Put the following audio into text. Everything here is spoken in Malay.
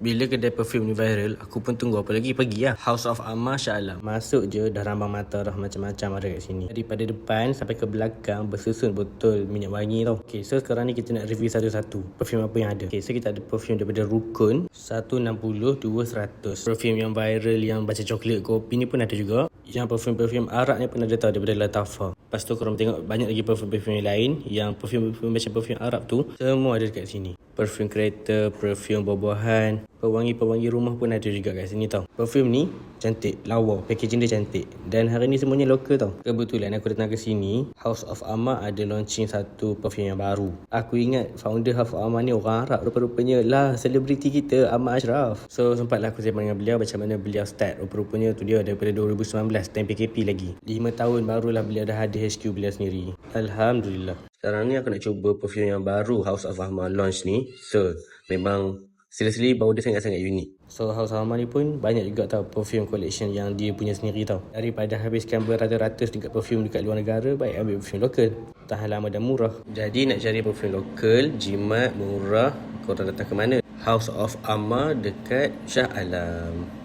Bila kedai perfume ni viral, aku pun tunggu apa lagi pergi lah. House of Amma Shah Alam. Masuk je dah rambang mata dah macam-macam ada kat sini. Daripada depan sampai ke belakang bersusun botol minyak wangi tau. Okay, so sekarang ni kita nak review satu-satu. Perfume apa yang ada. Okay, so kita ada perfume daripada Rukun. 160, 200. Perfume yang viral yang baca coklat kopi ni pun ada juga. Yang perfume-perfume Arab ni pun ada tau daripada Latafa. Lepas tu korang tengok banyak lagi perfume-perfume lain. Yang perfume-perfume macam perfume Arab tu semua ada dekat sini. Perfume kereta, perfume buah-buahan, pewangi-pewangi rumah pun ada juga kat sini tau. Perfume ni cantik, lawa, packaging dia cantik. Dan hari ni semuanya lokal tau. Kebetulan aku datang ke sini, House of Amma ada launching satu perfume yang baru. Aku ingat founder House of Amma ni orang Arab rupa-rupanya lah selebriti kita Ahmad Ashraf. So sempatlah aku sembang dengan beliau macam mana beliau start. Rupa-rupanya tu dia daripada 2019 time PKP lagi. 5 tahun barulah beliau dah ada HQ beliau sendiri. Alhamdulillah. Sekarang ni aku nak cuba perfume yang baru House of Ahmad launch ni. So, memang Sila-sila bau dia sangat-sangat unik. So House Ahmad ni pun banyak juga tau perfume collection yang dia punya sendiri tau. Daripada habiskan beratus-ratus dekat perfume dekat luar negara, baik ambil perfume lokal. Tahan lama dan murah. Jadi nak cari perfume lokal, jimat, murah, korang datang ke mana? House of Amma dekat Shah Alam.